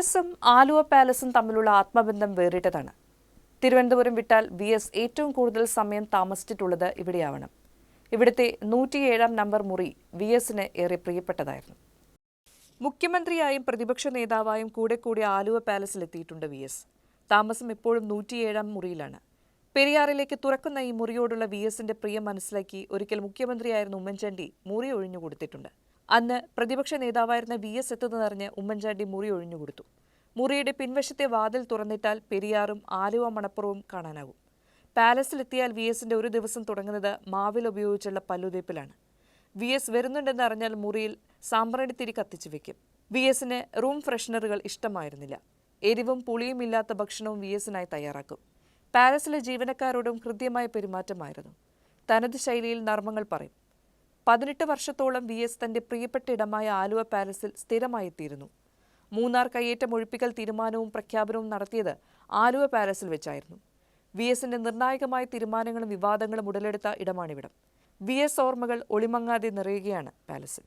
എസും ആലുവ പാലസും തമ്മിലുള്ള ആത്മബന്ധം വേറിട്ടതാണ്. തിരുവനന്തപുരം വിട്ടാൽ വി എസ് ഏറ്റവും കൂടുതൽ സമയം താമസിച്ചിട്ടുള്ളത് ഇവിടെയാവണം. ഇവിടുത്തെ നൂറ്റിയേഴാം നമ്പർ മുറി വി എസിന് ഏറെ പ്രിയപ്പെട്ടതായിരുന്നു. മുഖ്യമന്ത്രിയായും പ്രതിപക്ഷ നേതാവായും കൂടെ കൂടി ആലുവ പാലസിലെത്തിയിട്ടുണ്ട് വി എസ് താമസം എപ്പോഴും നൂറ്റിയേഴാം മുറിയിലാണ്. പെരിയാറിലേക്ക് തുറക്കുന്ന ഈ മുറിയോടുള്ള വി എസിന്റെ പ്രിയം മനസ്സിലാക്കി ഒരിക്കൽ മുഖ്യമന്ത്രിയായിരുന്ന ഉമ്മൻചാണ്ടി മുറി ഒഴിഞ്ഞു കൊടുത്തിട്ടുണ്ട്. അന്ന് പ്രതിപക്ഷ നേതാവായിരുന്ന വി എസ് എത്തുന്നതറിഞ്ഞ് ഉമ്മൻചാണ്ടി മുറി ഒഴിഞ്ഞുകൊടുത്തു. മുറിയുടെ പിൻവശത്തെ വാതിൽ തുറന്നിട്ടാൽ പെരിയാറും ആലുവ മണപ്പുറവും കാണാനാകും. പാലസിലെത്തിയാൽ വി എസിന്റെ ഒരു ദിവസം തുടങ്ങുന്നത് മാവിൽ ഉപയോഗിച്ചുള്ള പല്ലുതേപ്പിലാണ്. വി എസ് വരുന്നുണ്ടെന്ന് അറിഞ്ഞാൽ മുറിയിൽ സാമ്പ്രാണിത്തിരി കത്തിച്ചു വെക്കും. വി എസിന് റൂം ഫ്രഷ്നറുകൾ ഇഷ്ടമായിരുന്നില്ല. എരിവും പുളിയും ഇല്ലാത്ത ഭക്ഷണവും വി എസിനായി തയ്യാറാക്കും. പാലസിലെ ജീവനക്കാരോടും ഹൃദ്യമായ പെരുമാറ്റമായിരുന്നു. തനത് ശൈലിയിൽ നർമ്മങ്ങൾ പറയും. പതിനെട്ട് വർഷത്തോളം വി എസ് തന്റെ പ്രിയപ്പെട്ട ഇടമായ ആലുവ പാലസിൽ സ്ഥിരമായെത്തിയിരുന്നു. മൂന്നാർ കയ്യേറ്റം ഒഴിപ്പിക്കൽ തീരുമാനവും പ്രഖ്യാപനവും നടത്തിയത് ആലുവ പാലസിൽ വെച്ചായിരുന്നു. വി എസിന്റെ നിർണായകമായ തീരുമാനങ്ങളും വിവാദങ്ങളും ഉടലെടുത്ത ഇടമാണിവിടം. വി എസ് ഓർമ്മകൾ ഒളിമങ്ങാതെ നിറയുകയാണ് പാലസിൽ.